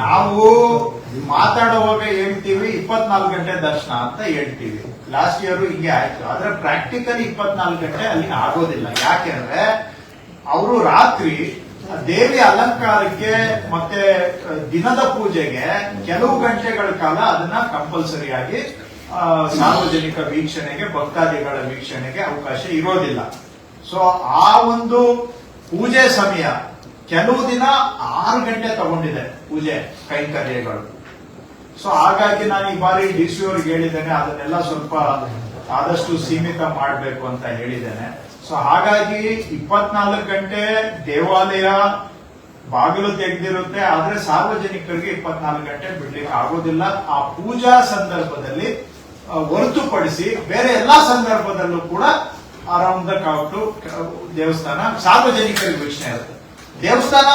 ನಾವು ಮಾತಾಡುವಾಗ ಹೇಳ್ತೀವಿ ಇಪ್ಪತ್ನಾಲ್ಕು ಗಂಟೆ ದರ್ಶನ ಅಂತ ಹೇಳ್ತೀವಿ. ಲಾಸ್ಟ್ ಇಯರ್ ಹಿಂಗೆ ಆಯ್ತು. ಆದ್ರೆ ಪ್ರಾಕ್ಟಿಕಲಿ ಇಪ್ಪತ್ನಾಲ್ಕು ಗಂಟೆ ಅಲ್ಲಿ ಆಗೋದಿಲ್ಲ. ಯಾಕೆಂದ್ರೆ ಅವರು ರಾತ್ರಿ ದೇವಿ ಅಲಂಕಾರಕ್ಕೆ ಮತ್ತೆ ದಿನದ ಪೂಜೆಗೆ ಕೆಲವು ಗಂಟೆಗಳ ಕಾಲ ಅದನ್ನ ಕಂಪಲ್ಸರಿ ಆಗಿ ಸಾರ್ವಜನಿಕ ವೀಕ್ಷಣೆಗೆ, ಭಕ್ತಾದಿಗಳ ವೀಕ್ಷಣೆಗೆ ಅವಕಾಶ ಇರೋದಿಲ್ಲ. ಸೊ ಆ ಒಂದು ಪೂಜೆ ಸಮಯ ಕೆಲವು ದಿನ ಆರು ಗಂಟೆ ತಗೊಂಡಿದೆ ಪೂಜೆ ಕೈಂಕರ್ಯಗಳು. ಸೊ ಹಾಗಾಗಿ ನಾನು ಈ ಬಾರಿ ಡಿ ಸಿ ಅವ್ರಿಗೆ ಹೇಳಿದ್ದೇನೆ, ಅದನ್ನೆಲ್ಲ ಸ್ವಲ್ಪ ಆದಷ್ಟು ಸೀಮಿತ ಮಾಡಬೇಕು ಅಂತ ಹೇಳಿದ್ದೇನೆ. ಸೊ ಹಾಗಾಗಿ ಇಪ್ಪತ್ನಾಲ್ಕು ಗಂಟೆ ದೇವಾಲಯ ಬಾಗಿಲು ತೆಗೆದಿರುತ್ತೆ, ಆದ್ರೆ ಸಾರ್ವಜನಿಕರಿಗೆ ಇಪ್ಪತ್ನಾಲ್ಕು ಗಂಟೆ ಬಿಡ್ಲಿಕ್ಕೆ ಆಗೋದಿಲ್ಲ. ಆ ಪೂಜಾ ಸಂದರ್ಭದಲ್ಲಿ ಹೊರತುಪಡಿಸಿ ಬೇರೆ ಎಲ್ಲಾ ಸಂದರ್ಭದಲ್ಲೂ ಕೂಡ ಅರೌಂಡ್ ದ ದೇವಸ್ಥಾನ ಸಾರ್ವಜನಿಕರಿಗೆ ವೀಕ್ಷಣೆ ಇರುತ್ತೆ. ದೇವಸ್ಥಾನ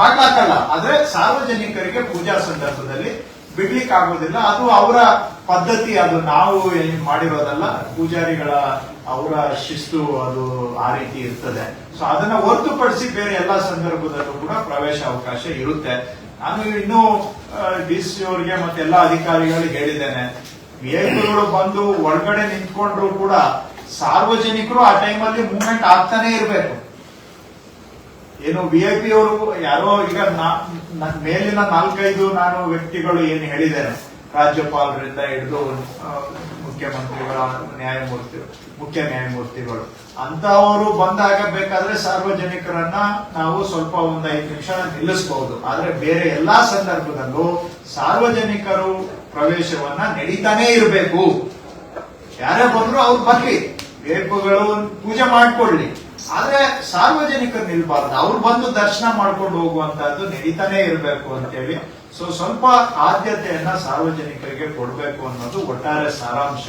ಮಾಡ್ಲಾಕಲ್ಲ, ಆದ್ರೆ ಸಾರ್ವಜನಿಕರಿಗೆ ಪೂಜಾ ಸಂದರ್ಭದಲ್ಲಿ ಬಿಡ್ಲಿಕ್ಕೆ ಆಗೋದಿಲ್ಲ ಅದು ಅವರ ಪದ್ಧತಿ, ಅದು ನಾವು ಏನ್ ಮಾಡಿರೋದಲ್ಲ, ಪೂಜಾರಿಗಳ ಅವರ ಶಿಸ್ತು, ಅದು ಆ ರೀತಿ ಇರ್ತದೆ. ಸೊ ಅದನ್ನ ಹೊರತುಪಡಿಸಿ ಬೇರೆ ಎಲ್ಲಾ ಸಂದರ್ಭದಲ್ಲೂ ಕೂಡ ಪ್ರವೇಶ ಅವಕಾಶ ಇರುತ್ತೆ. ನಾನು ಇನ್ನೂ ಡಿ ಸಿ ಅವರಿಗೆ ಮತ್ತೆ ಎಲ್ಲಾ ಅಧಿಕಾರಿಗಳಿಗೆ ಹೇಳಿದ್ದೇನೆ. ವೇಹಿಕಲ್ಗಳು ಬಂದು ಒಳಗಡೆ ನಿಂತ್ಕೊಂಡ್ರು ಕೂಡ ಸಾರ್ವಜನಿಕರು ಆ ಟೈಮಲ್ಲಿ ಮೂವ್ಮೆಂಟ್ ಆಗ್ತಾನೆ ಇರಬೇಕು. ಏನು ವಿ ಐ ಪಿ ಅವರು ಯಾರೋ ಈಗ ಮೇಲಿನ ನಾಲ್ಕೈದು ನಾನು ವ್ಯಕ್ತಿಗಳು ಏನು ಹೇಳಿದ್ದೇನೆ, ರಾಜ್ಯಪಾಲರಿಂದ ಹಿಡಿದು ಮುಖ್ಯಮಂತ್ರಿಗಳ ನ್ಯಾಯಮೂರ್ತಿ ಮುಖ್ಯ ನ್ಯಾಯಮೂರ್ತಿಗಳು ಅಂತವರು ಬಂದಾಗ ಬೇಕಾದ್ರೆ ಸಾರ್ವಜನಿಕರನ್ನ ನಾವು ಸ್ವಲ್ಪ ಒಂದು ಐದು ನಿಮಿಷ ನಿಲ್ಲಿಸಬಹುದು ಆದ್ರೆ ಬೇರೆ ಎಲ್ಲಾ ಸಂದರ್ಭದಲ್ಲೂ ಸಾರ್ವಜನಿಕರು ಪ್ರವೇಶವನ್ನ ನಡೀತಾನೇ ಇರಬೇಕು. ಯಾರೇ ಬಂದ್ರು ಅವ್ರು ಬರ್ಲಿ. ವೇಪಗಳು ಪೂಜೆ ಮಾಡ್ಕೊಳ್ಳಿ. ಆದ್ರೆ ಸಾರ್ವಜನಿಕರು ನಿಲ್ಬಾರ್ದು. ಅವ್ರು ಬಂದು ದರ್ಶನ ಮಾಡ್ಕೊಂಡು ಹೋಗುವಂತಹದ್ದು ನಡೀತಾನೆ ಇರಬೇಕು ಅಂತೇಳಿ. ಸೊ ಸ್ವಲ್ಪ ಆದ್ಯತೆಯನ್ನ ಸಾರ್ವಜನಿಕರಿಗೆ ಕೊಡಬೇಕು ಅನ್ನೋದು ಒಟ್ಟಾರೆ ಸಾರಾಂಶ.